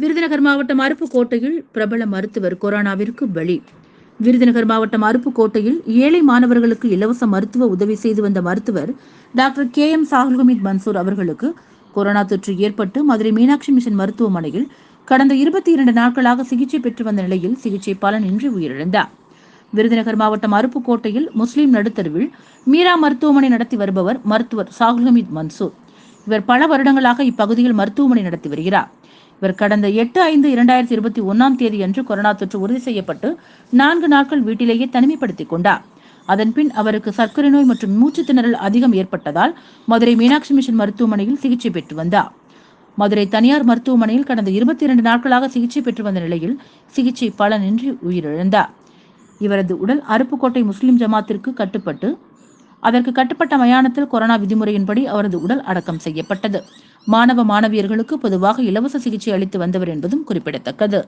விருதுநகர் மாவட்டம் அருப்புக்கோட்டையில் பிரபல மருத்துவர் கொரோனாவிற்கு பலி. விருதுநகர் மாவட்டம் அருப்புக்கோட்டையில் ஏழை மாணவர்களுக்கு இலவச மருத்துவ உதவி செய்து வந்த மருத்துவர் doctor K M Shahul Hameed Mansoor அவர்களுக்கு கொரோனா தொற்று ஏற்பட்டு மதுரை மீனாட்சி மிஷன் மருத்துவமனையில் கடந்த இருபத்தி இரண்டு நாட்களாக சிகிச்சை பெற்று வந்த நிலையில் சிகிச்சை பலனின்றி உயிரிழந்தார். விருதுநகர் மாவட்டம் அருப்புக்கோட்டையில் முஸ்லீம் நடுத்தருவில் மீரா மருத்துவமனை நடத்தி வருபவர் மருத்துவர் சாகுல்ஹமீத் மன்சூர். இவர் பல வருடங்களாக இப்பகுதியில் மருத்துவமனை நடத்தி வருகிறார். இவர் கடந்த எட்டு ஐந்து இரண்டாயிரத்தி இருபத்தி ஒன்னாம் தேதி அன்று கொரோனா தொற்று உறுதி செய்யப்பட்டு நான்கு நாட்கள் வீட்டிலேயே தனிமைப்படுத்திக் கொண்டார். அதன்பின் அவருக்கு சர்க்கரை நோய் மற்றும் மூச்சு திணறல் அதிகம் ஏற்பட்டதால் மதுரை மீனாட்சி மிஷன் மருத்துவமனையில் சிகிச்சை பெற்று வந்தார். மதுரை தனியார் மருத்துவமனையில் கடந்த இருபத்தி இரண்டு நாட்களாக சிகிச்சை பெற்று வந்த நிலையில் சிகிச்சை பலனின்றி உயிரிழந்தார். இவரது உடல் அருப்புக்கோட்டை முஸ்லிம் ஜமாத்திற்கு கட்டுப்பட்டு அதற்கு கட்டுப்பட்ட மயானத்தில் கொரோனா விதிமுறையின்படி அவரது உடல் அடக்கம் செய்யப்பட்டது. மாணவ மாணவியர்களுக்கு பொதுவாக இலவச சிகிச்சை அளித்து வந்தவர் என்பதும் குறிப்பிடத்தக்கது.